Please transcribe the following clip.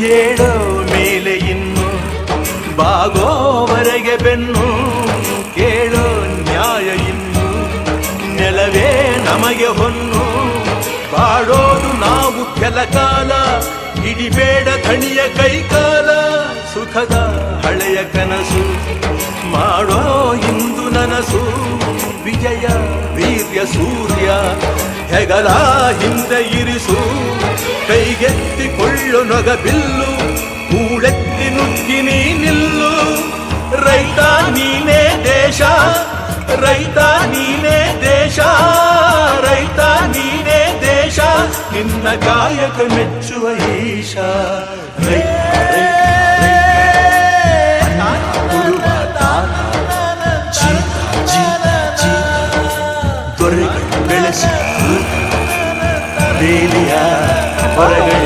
ಏಳೋ ಮೇಲೆ ಇನ್ನು ಬಾಗೋವರೆಗೆ ಬೆನ್ನು, ಕೇಳೋ ನ್ಯಾಯ ಇನ್ನು ನೆಲವೇ ನಮಗೆ ಹೊನ್ನು. ಬಾಡೋದು ನಾವು ಕೆಲ ಕಾಲ, ಹಿಡಿಬೇಡ ಧಣಿಯ ಕೈಕಾಲ, ಸುಖದ ಹಳೆಯ ಕನಸು. ಮಾಡೋ ಇಂದು ನನಸು, ವಿಜಯ ವೀರ್ಯ ಸೂರ್ಯ ಹೆಗಲ ಹಿಂದೆ ಇರಿಸು. ಕೈಗೆತ್ತಿಕೊಳ್ಳು ನೊಗ ಬಿಲ್ಲು ಕೂಳೆತ್ತಿ ನುಗ್ಗಿ ನೀ ನಿಲ್ಲು ರೈತ ನೀನೇ ದೇಶ ರೈತ ನೀನೇ ದೇಶ ರೈತ ನೀನೇ ದೇಶ ನಿನ್ನ ಕಾಯಕ ಮೆಚ್ಚುವ ಈಶ ರೈತ ಉಳುವ ತಾತ, ಜೀತ, ಜೀತ, ಜೀತ. ದೊರೆಗಳು ಬೆಳೆಸಿ ಬೇಲಿಯ ಹೊರಗಡೆ